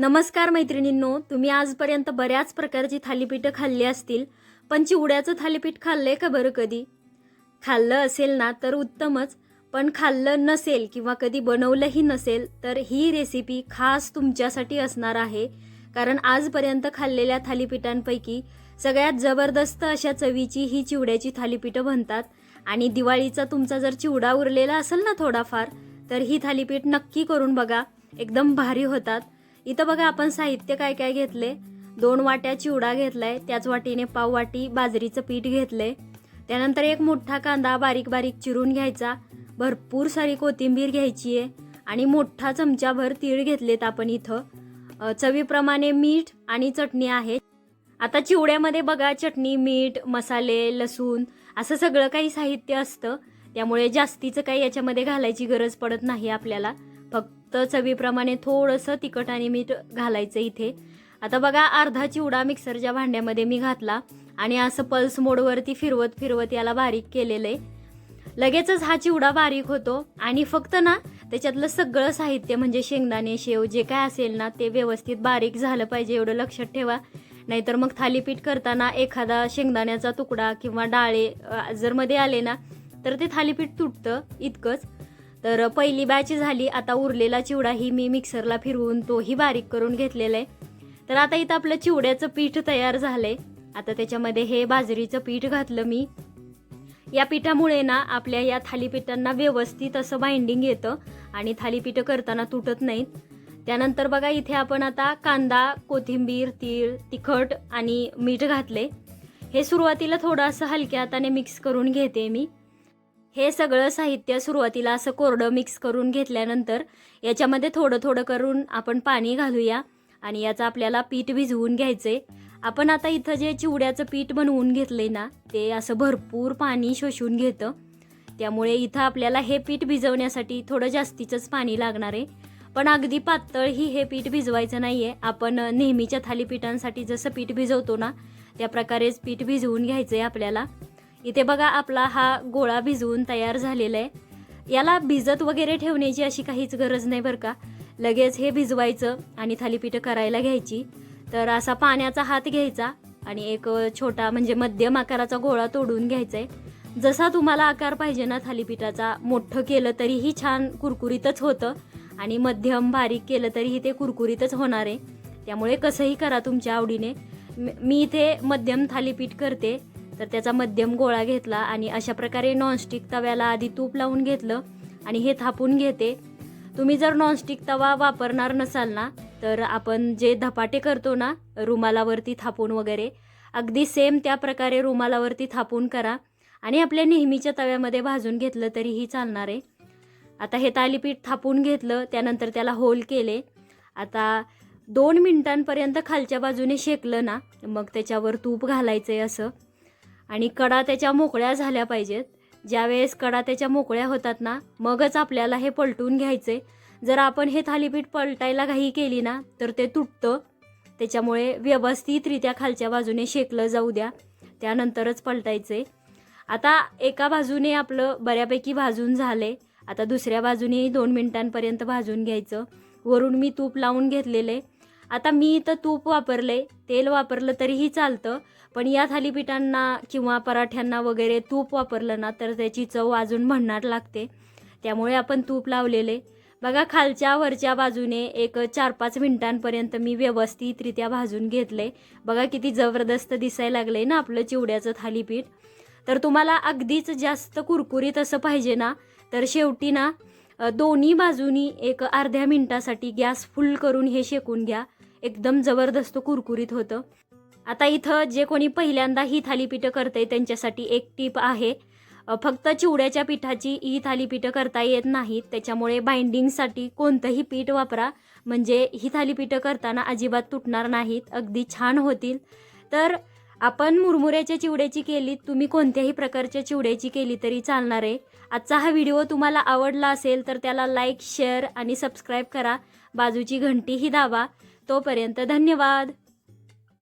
नमस्कार मैत्रिणींनो तुम्ही आजपर्यंत बऱ्याच प्रकारची थालीपीठं खाल्ली असतील पण चिवड्याचं थालीपीठ खाल्लंय का बरं कधी? खाल्लं असेल ना तर उत्तमच पण खाल्लं नसेल किंवा कधी बनवलंही नसेल तर ही रेसिपी खास तुमच्यासाठी असणार आहे. कारण आजपर्यंत खाल्लेल्या थालीपीठांपैकी सगळ्यात जबरदस्त अशा चवीची ही चिवड्याची थालीपीठं बनतात. आणि दिवाळीचा तुमचा जर चिवडा उरलेला असेल ना थोडाफार तर ही थालीपीठ नक्की करून बघा एकदम भारी होतात. इथं बघा आपण साहित्य काय काय घेतले दोन वाट्या चिवडा घेतलाय त्याच वाटीने पाव वाटी बाजरीचं पीठ घेतलंय. त्यानंतर एक मोठा कांदा बारीक बारीक चिरून घ्यायचा. भरपूर सारी कोथिंबीर घ्यायची आहे. आणि मोठा चमचाभर तीळ घेतलेत आपण इथं. चवीप्रमाणे मीठ आणि चटणी आहे. आता चिवड्यामध्ये बघा चटणी मीठ मसाले लसूण असं सगळं काही साहित्य असतं. त्यामुळे जास्तीचं काही याच्यामध्ये घालायची गरज पडत नाही आपल्याला. फक्त चवीप्रमाणे थोडंसं तिखट आणि मीठ घालायचं इथे. आता बघा अर्धा चिवडा मिक्सरच्या भांड्यामध्ये मी घातला आणि असं पल्स मोडवरती फिरवत फिरवत याला बारीक केलेलं आहे लगेचच हा चिवडा बारीक होतो आणि फक्त ना त्याच्यातलं सगळं साहित्य म्हणजे शेंगदाणे शेव जे काय असेल ना ते व्यवस्थित बारीक झालं पाहिजे एवढं लक्षात ठेवा. नाहीतर मग थालीपीठ करताना एखादा शेंगदाण्याचा तुकडा किंवा डाळे जर मध्ये आले ना तर ते थालीपीठ तुटतं इतकंच. तर पहिली बॅच झाली आता उरलेला चिवडाही मी मिक्सरला फिरवून तोही बारीक करून घेतलेला आहे तर आता इथं आपलं चिवड्याचं पीठ तयार झालंय. आता त्याच्यामध्ये हे बाजरीचं पीठ घातलं मी. या पिठामुळे ना आपल्या या थालीपीठांना व्यवस्थित असं बाइंडिंग येतं आणि थालीपीठं करताना तुटत नाहीत. त्यानंतर बघा इथे आपण आता कांदा कोथिंबीर तीळ तिखट आणि मीठ घातले हे सुरुवातीला थोडं असं हलक्या हाताने मिक्स करून घेते मी. हे सगळं साहित्य सुरुवातीला असं कोरडं मिक्स करून घेतल्यानंतर याच्यामध्ये थोडं थोडं करून आपण पाणी घालूया आणि याचं आपल्याला पीठ भिजवून घ्यायचंय. आपण आता इथं जे चिवड्याचं पीठ बनवून घेतलंय ना ते असं भरपूर पाणी शोषून घेतं. त्यामुळे इथं आपल्याला हे पीठ भिजवण्यासाठी थोडं जास्तीचंच पाणी लागणार आहे. पण अगदी पातळही हे पीठ भिजवायचं नाही आहे आपण नेहमीच्या थालीपीठांसाठी जसं पीठ भिजवतो ना त्या प्रकारेच पीठ भिजवून घ्यायचं आहे आपल्याला. इथे बघा आपला हा गोळा भिजवून तयार झालेला आहे. याला भिजत वगैरे ठेवण्याची अशी काहीच गरज नाही बरं का. लगेच हे भिजवायचं आणि थालीपीठं करायला घ्यायची. तर असा पाण्याचा हात घ्यायचा आणि एक छोटा म्हणजे मध्यम आकाराचा गोळा तोडून घ्यायचा आहे जसा तुम्हाला आकार पाहिजे ना थालीपीठाचा मोठं केलं तरीही छान कुरकुरीतच होतं आणि मध्यम बारीक केलं तरीही ते कुरकुरीतच होणार आहे त्यामुळे कसंही करा तुमच्या आवडीने. मी- मी इथे मध्यम थालीपीठ करते. तर त्याचा मध्यम गोळा घेतला आणि अशा प्रकारे नॉनस्टिक तव्याला आधी तूप लावून घेतलं आणि हे थापून घेते. तुम्ही जर नॉनस्टिक तवा वापरणार नसाल ना तर आपण जे धपाटे करतो ना रुमालावरती थापून वगैरे अगदी सेम त्या प्रकारे रुमालावरती थापून करा आणि आपल्या नेहमीच्या तव्यामध्ये भाजून घेतलं तरीही चालणार आहे. आता हे तालीपीठ थापून घेतलं त्यानंतर त्याला होल केले. आता दोन मिनिटांपर्यंत खालच्या बाजूने शेकलं ना मग त्याच्यावर तूप घालायचं आहे असं. आणि कडा त्याच्या मोकळ्या झाल्या पाहिजेत. ज्यावेळेस कडा त्याच्या मोकळ्या होतात ना मगच आपल्याला हे पलटून घ्यायचे. जर आपण हे थालीपीठ पलटायला घाई केली ना तर ते तुटतं. त्याच्यामुळे व्यवस्थितरित्या खालच्या बाजूने शेकलं जाऊ द्या. त्यानंतरच पलटायचे. आता एका बाजूने आपलं बऱ्यापैकी भाजून झाले. आता दुसऱ्या बाजूने दोन मिनिटांपर्यंत भाजून घ्यायचं. वरून मी तूप लावून घेतलेले. आता मी इथं तूप वापरले तेल वापरलं तरीही चालतं पण या थालीपीठांना किंवा पराठ्यांना वगैरे तूप वापरलं ना तर त्याची चव अजून भन्नाट लागते. त्यामुळे आपण तूप लावलेले. बघा खालच्या वरच्या बाजूने एक चार पाच मिनिटांपर्यंत मी व्यवस्थितरित्या भाजून घेतले. बघा किती जबरदस्त दिसायला लागले ना आपलं चिवड्याचं थालीपीठ. तर तुम्हाला अगदीच जास्त कुरकुरीत असं पाहिजे ना तर शेवटी ना दोन्ही बाजूनी एक अर्ध्या मिनटासाठी गॅस फुल करून हे शेकून घ्या. एकदम जबरदस्त कुरकुरीत होतं. आता इथं जे कोणी पहिल्यांदा ही थालीपीठं करते त्यांच्यासाठी एक टीप आहे. फक्त चिवड्याच्या पिठाची ही थालीपीठं करता येत नाहीत. त्याच्यामुळे बाइंडिंगसाठी कोणतंही पीठ वापरा. म्हणजे ही थालीपीठं करताना अजिबात तुटणार नाहीत. अगदी छान होतील. तर आपण मुरमुऱ्याच्या चिवड्याची केली. तुम्ही कोणत्याही प्रकारच्या चिवड्याची केली तरी चालणार आहे. आजचा हा व्हिडिओ तुम्हाला आवडला असेल तर त्याला लाईक शेअर आणि सबस्क्राईब करा. बाजूची घंटीही दाबा. तोपर्यंत धन्यवाद.